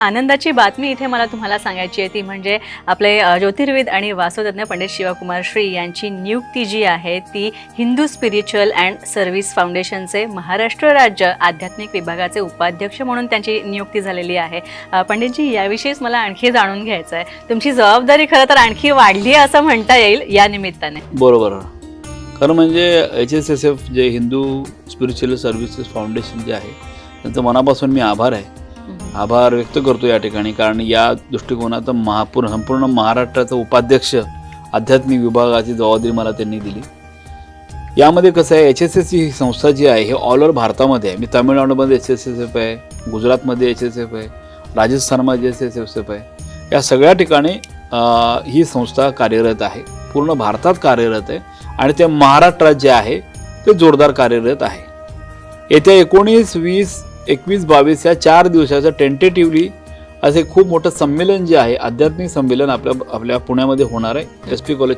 आनंदाची बातमी इथे मला तुम्हाला सांगायची आहे ती म्हणजे आपले ज्योतिर्विद आणि वास्तुतज्ञ पंडित शिवकुमार श्री यांची नियुक्ती जी आहे ती हिंदू स्पिरिच्युअल अँड सर्व्हिस फाउंडेशनचे महाराष्ट्र राज्य आध्यात्मिक विभागाचे उपाध्यक्ष म्हणून त्यांची नियुक्ती झालेली आहे. पंडितजी याविषयीच मला आणखी जाणून घ्यायचं आहे. तुमची जबाबदारी खरं तर आणखी वाढली आहे असं म्हणता येईल या निमित्ताने. बरोबर. खरं म्हणजे एच एस एस एफ जे हिंदू स्पिरिच्युअल सर्व्हिसेस फाउंडेशन जे आहे त्यांचं मनापासून मी आभार आहे. आभार व्यक्त करतो या ठिकाणी. कारण या दृष्टिकोनातून महापूर संपूर्ण महाराष्ट्राचं उपाध्यक्ष आध्यात्मिक विभागाची जबाबदारी मला त्यांनी दिली. यामध्ये कसं आहे एच एस एस ही संस्था जी आहे हे ऑल ओव्हर भारतामध्ये आहे. मी तामिळनाडूमध्ये एच एस एस एफ आहे गुजरातमध्ये एच एस एफ आहे राजस्थानमध्ये एच एस एस एफ आहे. या सगळ्या ठिकाणी ही संस्था कार्यरत आहे. पूर्ण भारतात कार्यरत आहे. आणि ते महाराष्ट्रात जे आहे ते जोरदार कार्यरत आहे. येत्या एकोणीस वीस एकवीस बावीस या चार दिवसाचं टेंटेटिव्हली असे खूप मोठं संमेलन जे आहे आध्यात्मिक संमेलन आपल्या आपल्या पुण्यामध्ये होणार आहे. S P college